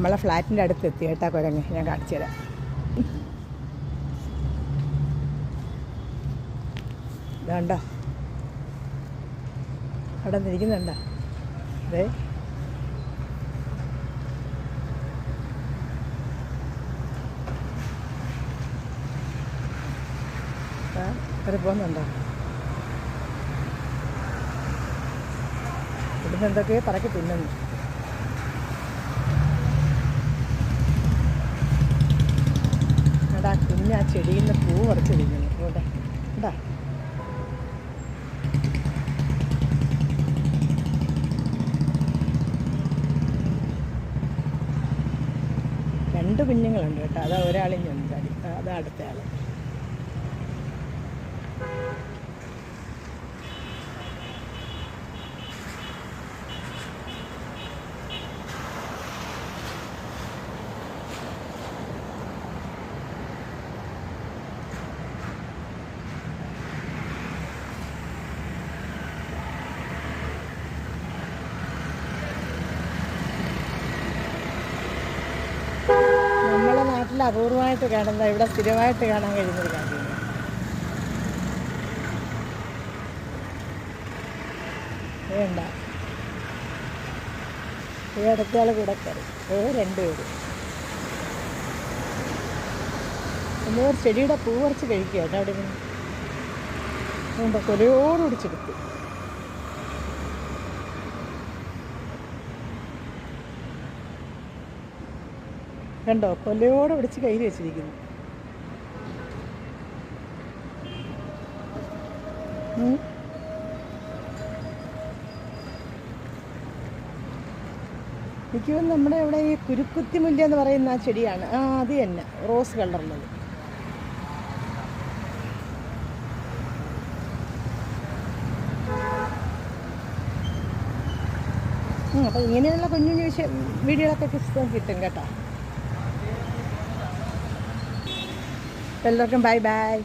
നമ്മളെ ഫ്ലാറ്റിന്റെ അടുത്ത് എത്തി കേട്ടാ കുരങ്ങ്. ഞാൻ കാണിച്ചു തരാം. ഇതാണ്ട അവിടെ നിന്നിരിക്കുന്നുണ്ട? അതെ അവർ പോകുന്നുണ്ടോ? ഇവിടുന്ന് എന്തൊക്കെയോ പറക്കി തിന്നുന്നു അതാ കുഞ്ഞ് ആ ചെടിയിൽ നിന്ന് പൂ പറിച്ചു തിന്നുന്നു ഇവിടെ ഇതാ. രണ്ട് കുഞ്ഞുങ്ങളുണ്ട് കേട്ടോ. അതാ ഒരാളും ഞെന്താടി അതാ അടുത്ത ആൾ നാട്ടിൽ അപൂർവമായിട്ട് കാണുന്ന ഇവിടെ സ്ഥിരമായിട്ട് കാണാൻ കഴിയുന്നൊരു കാര്യമാണ് വേണ്ട. ഈ അടുത്തയാൾ കൂടെ കയറി. ഏ രണ്ടുപേര്. ഒരു ചെടിയുടെ പൂ പറിച്ച് കഴിക്കുക കേട്ടോ അവിടെ കൊലയോട് പിടിച്ചെടുത്തു കണ്ടോ? കൊല്ലയോടെ പിടിച്ച് കയ്യിൽ വെച്ചിരിക്കുന്നു. തോന്നുന്നു നമ്മുടെ ഇവിടെ ഈ കുരുക്കുത്തിമുല്ല എന്ന് പറയുന്ന ആ ചെടിയാണ്. ആ അത് തന്നെ. റോസ് കളറുള്ളത് അപ്പം ഇങ്ങനെയുള്ള കുഞ്ഞു കുഞ്ഞു വീഡിയോകളൊക്കെ പുസ്തകം കിട്ടും കേട്ടോ. എല്ലാവർക്കും ബൈ ബൈ